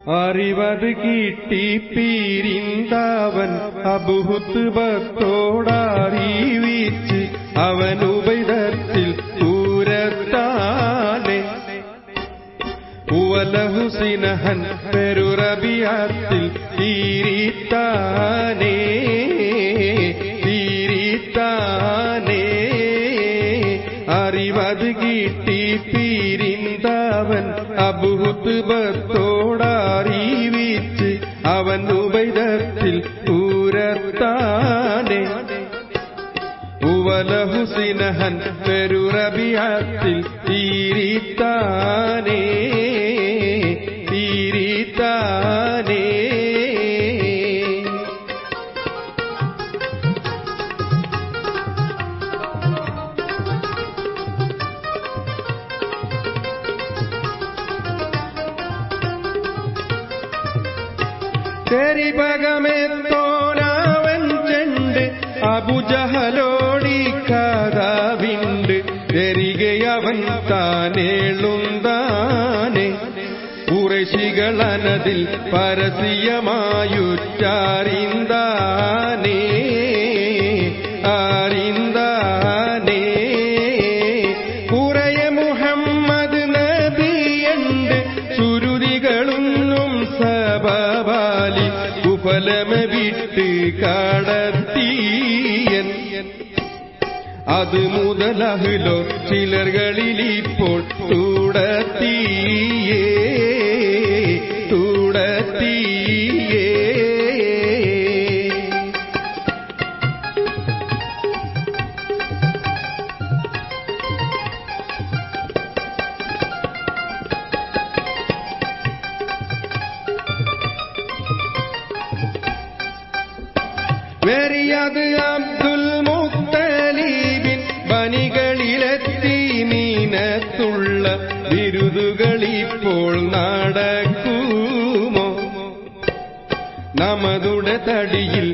അറിവത് കിട്ടി പീരിന്തവൻ അബുഹുത്ത് ഭക്തോടറിയിച്ച് അവൻ ഉപൈതത്തിൽ പൂരത്താനെ ഉവലഹുസിനഹൻ പെരുറബിയാത്തിൽ തീരിത്താനേ തീരിത്താനേ അറിവത് കിട്ടി പീരിന്തവൻ അബുഹുത്ത് ഭക്തോടറിയിച്ച് അവൻ ഉപൈതത്തിൽ പൂരത്താനെ ഉവലഹുസിനഹൻ പെരുറബിയത്തിൽ തീരിത്താനേ. തീരിത്താനേ തെരിപകമെത്തോനാവൻ ചെണ്ട് അബുജഹലോടി കഥാവിണ്ട്. തെരികയവൻ താനേളുന്താനെ കുറശികളനതിൽ പരസ്യമായുറ്റാറിന്താനേ വിട്ട് കടത്തിയൻ അത് മുതലഹിലോ ചിലർകളിൽ ഇപ്പോൾ തുടത്തിയേ തുടത്തിയേ വെറിയത് അബ്ദുൽ മുത്തലീബിൻ പനികളിലെത്തി മീനത്തുള്ള ബിരുദുകളിപ്പോൾ നടക്കുമോ? നമതുടെ തടിയിൽ